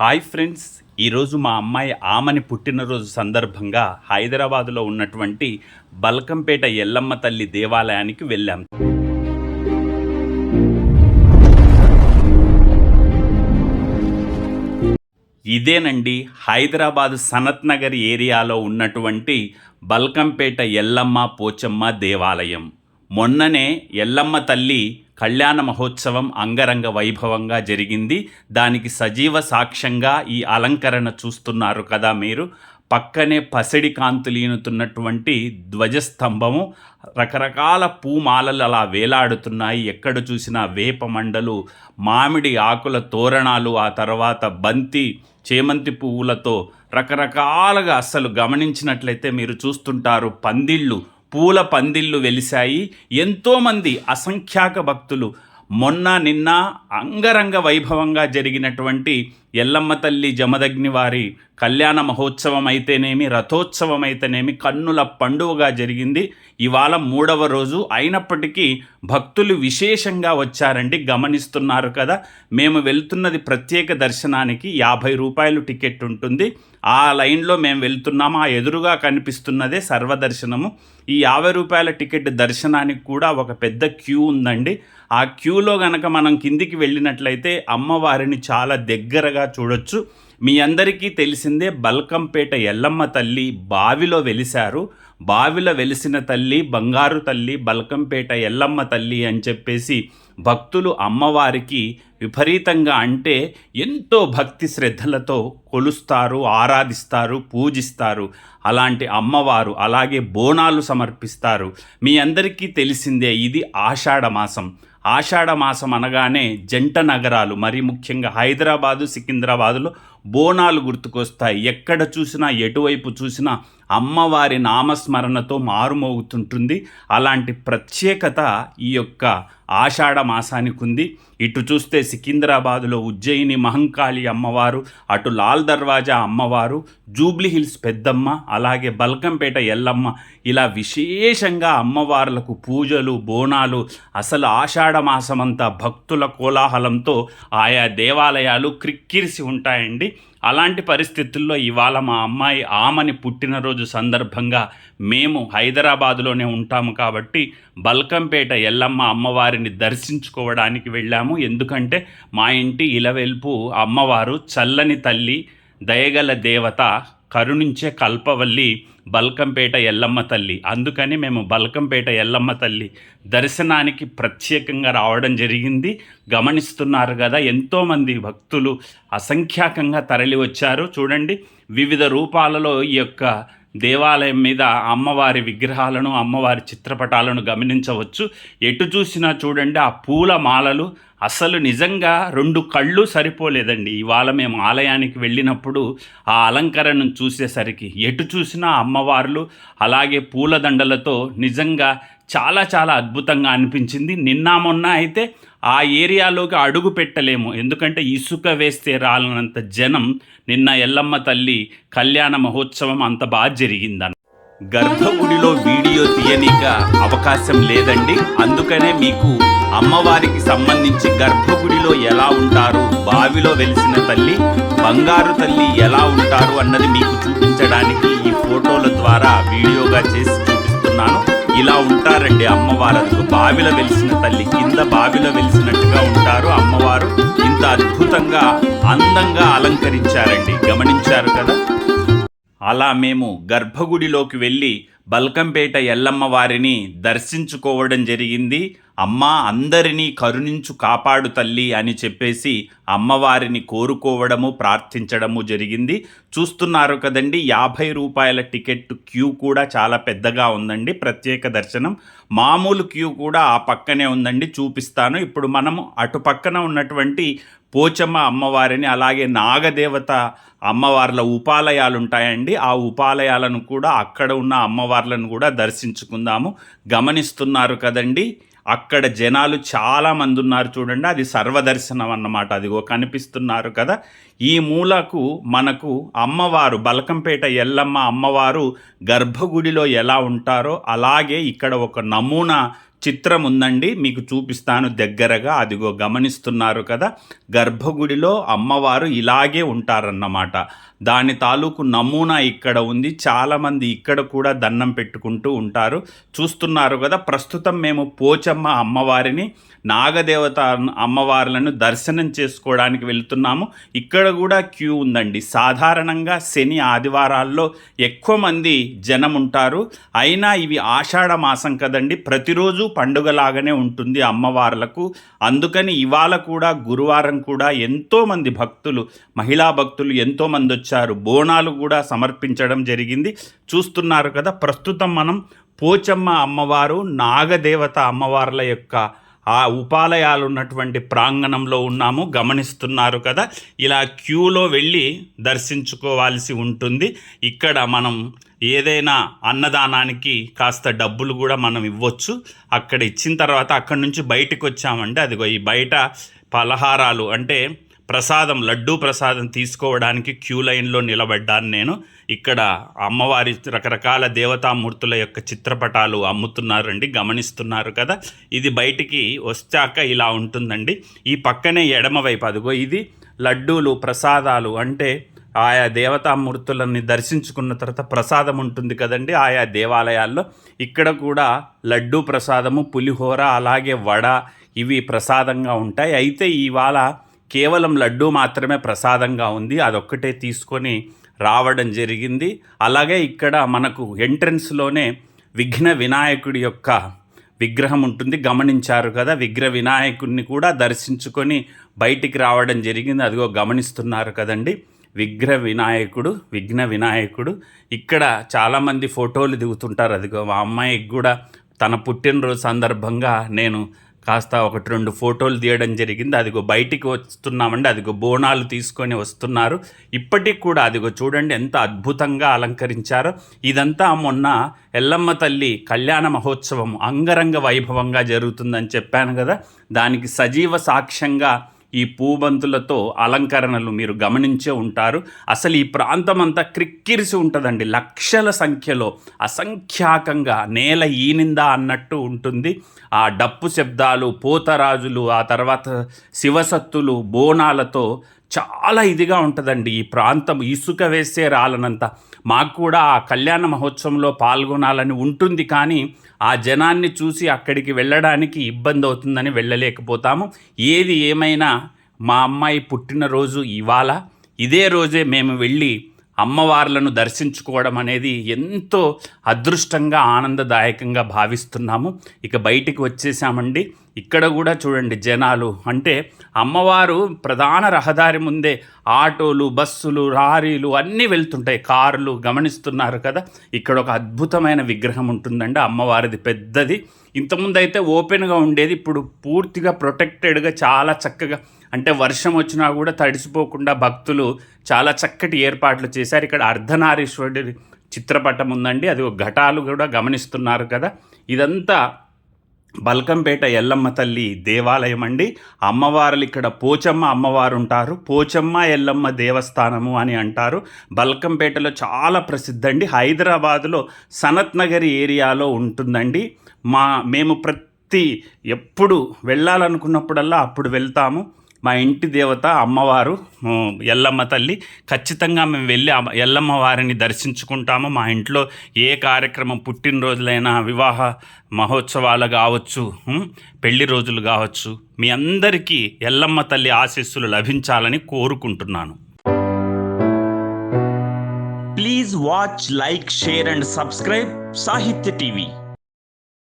Hi friends ఈరోజు మా అమ్మాయి ఆమని పుట్టినరోజు సందర్భంగా హైదరాబాదులో ఉన్నటువంటి బల్కంపేట ఎల్లమ్మ తల్లి దేవాలయానికి వెళ్ళాం. ఇదేనండి హైదరాబాద్ సనత్ నగర్ ఏరియాలో ఉన్నటువంటి బల్కంపేట ఎల్లమ్మ పోచమ్మ దేవాలయం. మొన్ననే ఎల్లమ్మ తల్లి కళ్యాణ మహోత్సవం అంగరంగ వైభవంగా జరిగింది. దానికి సజీవ సాక్ష్యంగా ఈ అలంకరణ చూస్తున్నారు కదా మీరు. పక్కనే పసిడి కాంతులీనుతున్నటువంటి ధ్వజస్తంభము. రకరకాల పూమాలలు అలా వేలాడుతున్నాయి. ఎక్కడ చూసినా వేప మండలు మామిడి ఆకుల తోరణాలు ఆ తర్వాత బంతి చేమంతి పువ్వులతో రకరకాలుగా అస్సలు గమనించినట్లయితే మీరు చూస్తుంటారు. పందిళ్ళు పూల పందిళ్ళు వెలిశాయి. ఎంతోమంది అసంఖ్యాక భక్తులు. మొన్న నిన్న అంగరంగ వైభవంగా జరిగినటువంటి ఎల్లమ్మ తల్లి జమదగ్ని వారి కళ్యాణ మహోత్సవం అయితేనేమి రథోత్సవం అయితేనేమి కన్నుల పండుగగా జరిగింది. ఇవాళ మూడవ రోజు అయినప్పటికీ భక్తులు విశేషంగా వచ్చారండి గమనిస్తున్నారు కదా. మేము వెళ్తున్నది ప్రత్యేక దర్శనానికి యాభై రూపాయలు టికెట్ ఉంటుంది. ఆ లైన్లో మేము వెళ్తున్నాము. ఆ ఎదురుగా కనిపిస్తున్నదే సర్వదర్శనము. ఈ యాభై రూపాయల టికెట్ దర్శనానికి కూడా ఒక పెద్ద క్యూ ఉందండి. ఆ క్యూలో గనక మనం కిందికి వెళ్ళినట్లయితే అమ్మవారిని చాలా దగ్గరగా చూడొచ్చు. మీ అందరికీ తెలిసిందే బల్కంపేట ఎల్లమ్మ తల్లి బావిలో వెలిశారు. బావిలో వెలిసిన తల్లి బంగారు తల్లి బల్కంపేట ఎల్లమ్మ తల్లి అని చెప్పేసి భక్తులు అమ్మవారికి విపరీతంగా అంటే ఎంతో భక్తి శ్రద్ధలతో కొలుస్తారు ఆరాధిస్తారు పూజిస్తారు. అలాంటి అమ్మవారు అలాగే బోనాలు సమర్పిస్తారు. మీ అందరికీ తెలిసిందే ఇది ఆషాఢ మాసం. ఆషాఢ మాసం అనగానే జంట నగరాలు మరి ముఖ్యంగా హైదరాబాదు సికింద్రాబాదులో బోనాలు గుర్తుకొస్తాయి. ఎక్కడ చూసినా ఎటువైపు చూసినా అమ్మవారి నామస్మరణతో మారుమోగుతుంటుంది. అలాంటి ప్రత్యేకత ఈ యొక్క ఆషాఢ మాసానికి ఉంది ఇటు చూస్తే సికింద్రాబాదులో ఉజ్జయిని మహంకాళి అమ్మవారు అటు లాల్ దర్వాజా అమ్మవారు జూబ్లీ హిల్స్ పెద్దమ్మ అలాగే బల్కంపేట ఎల్లమ్మ ఇలా విశేషంగా అమ్మవార్లకు పూజలు బోనాలు అసలు ఆషాఢ మాసమంతా భక్తుల కోలాహలంతో ఆయా దేవాలయాలు క్రిక్కిరిసి ఉంటాయండి. అలాంటి పరిస్థితుల్లో ఇవాళ మా అమ్మాయి ఆమని పుట్టినరోజు సందర్భంగా మేము హైదరాబాదులోనే ఉంటాము కాబట్టి బల్కంపేట ఎల్లమ్మ అమ్మవారిని దర్శించుకోవడానికి వెళ్ళాము. ఎందుకంటే మా ఇంటి ఇలవెల్పు అమ్మవారు చల్లని తల్లి దయగల దేవత కరుణించే కల్పవల్లి బల్కంపేట ఎల్లమ్మ తల్లి. అందుకని మేము బల్కంపేట ఎల్లమ్మ తల్లి దర్శనానికి ప్రత్యేకంగా రావడం జరిగింది. గమనిస్తున్నారు కదా ఎంతోమంది భక్తులు అసంఖ్యాకంగా తరలి వచ్చారు చూడండి వివిధ రూపాలలో ఈ యొక్క దేవాలయం మీద అమ్మవారి విగ్రహాలను అమ్మవారి చిత్రపటాలను గమనించవచ్చు. ఎటు చూసినా చూడండి ఆ పూల మాలలు అసలు నిజంగా రెండు కళ్ళు సరిపోలేదండి. ఇవాళ మేము ఆలయానికి వెళ్ళినప్పుడు ఆ అలంకరణను చూసేసరికి ఎటు చూసినా అమ్మవార్లు అలాగే పూలదండలతో నిజంగా చాలా చాలా అద్భుతంగా అనిపించింది. నిన్న మొన్న అయితే ఆ ఏరియాలోకి అడుగు పెట్టలేము. ఎందుకంటే ఇసుక వేస్తే రాలనంత జనం నిన్న ఎల్లమ్మ తల్లి కళ్యాణ మహోత్సవం అంత బాగా జరిగిందన్న. గర్భగుడిలో వీడియో తీయనిక అవకాశం లేదండి. అందుకనే మీకు అమ్మవారికి సంబంధించి గర్భగుడిలో ఎలా ఉంటారు బావిలో వెలిసిన తల్లి బంగారు తల్లి ఎలా ఉంటారు అన్నది మీకు చూపించడానికి ఈ ఫోటోల ద్వారా వీడియోగా చేసి చూపిస్తున్నాను. ఇలా ఉంటారండి అమ్మవారు బావిలో వెలిసిన తల్లి కింద బావిలో వెలిసినట్టుగా ఉంటారు అమ్మవారు. ఇంత అద్భుతంగా అందంగా అలంకరించారండి. గమనించారు కదా? అలా మేము గర్భగుడిలోకి వెళ్ళి బల్కంపేట ఎల్లమ్మ వారిని దర్శించుకోవడం జరిగింది. అమ్మ అందరినీ కరుణించు కాపాడు తల్లి అని చెప్పేసి అమ్మవారిని కోరుకోవడము ప్రార్థించడము జరిగింది. చూస్తున్నారు కదండి యాభై రూపాయల టికెట్ క్యూ కూడా చాలా పెద్దగా ఉందండి. ప్రత్యేక దర్శనం. మామూలు క్యూ కూడా ఆ పక్కనే ఉందండి. చూపిస్తాను. ఇప్పుడు మనము అటు పక్కన ఉన్నటువంటి పోచమ్మ అమ్మవారిని అలాగే నాగదేవత అమ్మవార్ల ఉపాలయాలు ఉంటాయండి ఆ ఉపాలయాలను కూడా అక్కడ ఉన్న అమ్మవార్లను కూడా దర్శించుకుందాము. గమనిస్తున్నారు కదండి అక్కడ జనాలు చాలామంది ఉన్నారు చూడండి. అది సర్వదర్శనం అన్నమాట. అదిగో కనిపిస్తున్నారు కదా. ఈ మూలకు మనకు అమ్మవారు బలకంపేట ఎల్లమ్మ అమ్మవారు గర్భగుడిలో ఎలా ఉంటారో అలాగే ఇక్కడ ఒక నమూనా చిత్రం ఉందండి మీకు చూపిస్తాను దగ్గరగా అదిగో గమనిస్తున్నారు కదా గర్భగుడిలో అమ్మవారు ఇలాగే ఉంటారన్నమాట. దాని తాలూకు నమూనా ఇక్కడ ఉంది. చాలామంది ఇక్కడ కూడా దండం పెట్టుకుంటూ ఉంటారు. చూస్తున్నారు కదా ప్రస్తుతం మేము పోచమ్మ అమ్మవారిని నాగదేవత అమ్మవార్లను దర్శనం చేసుకోవడానికి వెళ్తున్నాము. ఇక్కడ కూడా క్యూ ఉందండి. సాధారణంగా శని ఆదివారాల్లో ఎక్కువ మంది జనం ఉంటారు. అయినా ఇవి ఆషాఢ మాసం కదండి. ప్రతిరోజు పండుగలాగానే ఉంటుంది అమ్మవార్లకు. అందుకని ఇవాళ కూడా గురువారం కూడా ఎంతోమంది భక్తులు మహిళా భక్తులు ఎంతోమంది వచ్చి వచ్చారు. బోనాలు కూడా సమర్పించడం జరిగింది. చూస్తున్నారు కదా ప్రస్తుతం మనం పోచమ్మ అమ్మవారు నాగదేవత అమ్మవార్ల యొక్క ఆ ఉపాలయాలు ఉన్నటువంటి ప్రాంగణంలో ఉన్నాము. గమనిస్తున్నారు కదా ఇలా క్యూలో వెళ్ళి దర్శించుకోవాల్సి ఉంటుంది. ఇక్కడ మనం ఏదైనా అన్నదానానికి కాస్త డబ్బులు కూడా మనం ఇవ్వచ్చు. అక్కడ ఇచ్చిన తర్వాత అక్కడి నుంచి బయటకు వచ్చామంటే అదిగో ఈ బయట పలహారాలు అంటే ప్రసాదం లడ్డూ ప్రసాదం తీసుకోవడానికి క్యూ లైన్లో నిలబడ్డాను నేను. ఇక్కడ అమ్మవారి రకరకాల దేవతామూర్తుల యొక్క చిత్రపటాలు అమ్ముతున్నారండి గమనిస్తున్నారు కదా. ఇది బయటికి వచ్చాక ఇలా ఉంటుందండి. ఈ పక్కనే ఎడమవైపు అదిగో ఇది లడ్డూలు ప్రసాదాలు అంటే ఆయా దేవతామూర్తులని దర్శించుకున్న తర్వాత ప్రసాదం ఉంటుంది కదండి ఆయా దేవాలయాల్లో. ఇక్కడ కూడా లడ్డూ ప్రసాదము పులిహోర అలాగే వడ ఇవి ప్రసాదంగా ఉంటాయి. అయితే ఇవాళ కేవలం లడ్డూ మాత్రమే ప్రసాదంగా ఉంది. అదొక్కటే తీసుకొని రావడం జరిగింది. అలాగే ఇక్కడ మనకు ఎంట్రన్స్లోనే విఘ్న వినాయకుడి యొక్క విగ్రహం ఉంటుంది. గమనించారు కదా విగ్రహ వినాయకుడిని కూడా దర్శించుకొని బయటికి రావడం జరిగింది. అదిగో గమనిస్తున్నారు కదండి. విగ్రహ వినాయకుడు విఘ్న వినాయకుడు. ఇక్కడ చాలామంది ఫోటోలు దిగుతుంటారు. అదిగో మా అమ్మాయికి కూడా తన పుట్టినరోజు సందర్భంగా నేను కాస్త ఒకటి రెండు ఫోటోలు తీయడం జరిగింది. అదిగో బయటికి వస్తున్నామండి. అదిగో బోనాలు తీసుకొని వస్తున్నారు. ఇప్పటికి కూడా అదిగో చూడండి ఎంత అద్భుతంగా అలంకరించారో. ఇదంతా మొన్న ఎల్లమ్మ తల్లి కళ్యాణ మహోత్సవం అంగరంగ వైభవంగా జరుగుతుందని చెప్పాను కదా. దానికి సజీవ సాక్ష్యంగా ఈ పూబంతులతో అలంకరణలు మీరు గమనించే ఉంటారు. అసలు ఈ ప్రాంతం అంతా క్రిక్కిరిసి ఉంటుందండి. లక్షల సంఖ్యలో అసంఖ్యాకంగా నేల ఈనిందా అన్నట్టు ఉంటుంది. ఆ డప్పు శబ్దాలు పోతరాజులు ఆ తర్వాత శివసత్తులు బోనాలతో చాలా ఇదిగా ఉంటుందండి ఈ ప్రాంతం. ఇసుక వేసే రాలనంత మాకు కూడా ఆ కళ్యాణ మహోత్సవంలో పాల్గొనాలని ఉంటుంది కానీ ఆ జనాన్ని చూసి అక్కడికి వెళ్ళడానికి ఇబ్బంది అవుతుందని వెళ్ళలేకపోతాము. ఏది ఏమైనా మా అమ్మాయి పుట్టినరోజు ఇవాళ ఇదే రోజే మేము వెళ్ళి అమ్మవార్లను దర్శించుకోవడం అనేది ఎంతో అదృష్టంగా ఆనందదాయకంగా భావిస్తున్నాము. ఇక బయటికి వచ్చేసామండి. ఇక్కడ కూడా చూడండి జనాలు. అంటే అమ్మవారు ప్రధాన రహదారి ముందే ఆటోలు బస్సులు లారీలు అన్నీ వెళ్తుంటాయి. కార్లు గమనిస్తున్నారు కదా. ఇక్కడ ఒక అద్భుతమైన విగ్రహం ఉంటుందండి. అమ్మవారిది పెద్దది. ఇంతకుముందు అయితే ఓపెన్గా ఉండేది. ఇప్పుడు పూర్తిగా ప్రొటెక్టెడ్గా చాలా చక్కగా అంటే వర్షం వచ్చినా కూడా తడిసిపోకుండా భక్తులు చాలా చక్కటి ఏర్పాట్లు చేశారు. ఇక్కడ అర్ధనారీశ్వరుడి చిత్రపటం ఉందండి. అది ఒక ఘటాలు కూడా గమనిస్తున్నారు కదా. ఇదంతా బల్కంపేట ఎల్లమ్మ తల్లి దేవాలయం అండి. అమ్మవారులు ఇక్కడ పోచమ్మ అమ్మవారు ఉంటారు పోచమ్మ ఎల్లమ్మ దేవస్థానము అని అంటారు. బల్కంపేటలో చాలా ప్రసిద్ధండి. హైదరాబాదులో సనత్ నగర్ ఏరియాలో ఉంటుందండి. మా మేము ప్రతి ఎప్పుడు వెళ్ళాలనుకున్నప్పుడల్లా అప్పుడు వెళ్తాము. మా ఇంటి దేవత అమ్మవారు ఎల్లమ్మ తల్లి ఖచ్చితంగా మేము వెళ్ళి ఎల్లమ్మ వారిని దర్శించుకుంటాము. మా ఇంట్లో ఏ కార్యక్రమం పుట్టినరోజులైనా వివాహ మహోత్సవాలు కావచ్చు పెళ్ళి రోజులు కావచ్చు మీ అందరికీ ఎల్లమ్మ తల్లి ఆశీస్సులు లభించాలని కోరుకుంటున్నాను. Please watch like share and subscribe Sahitya TV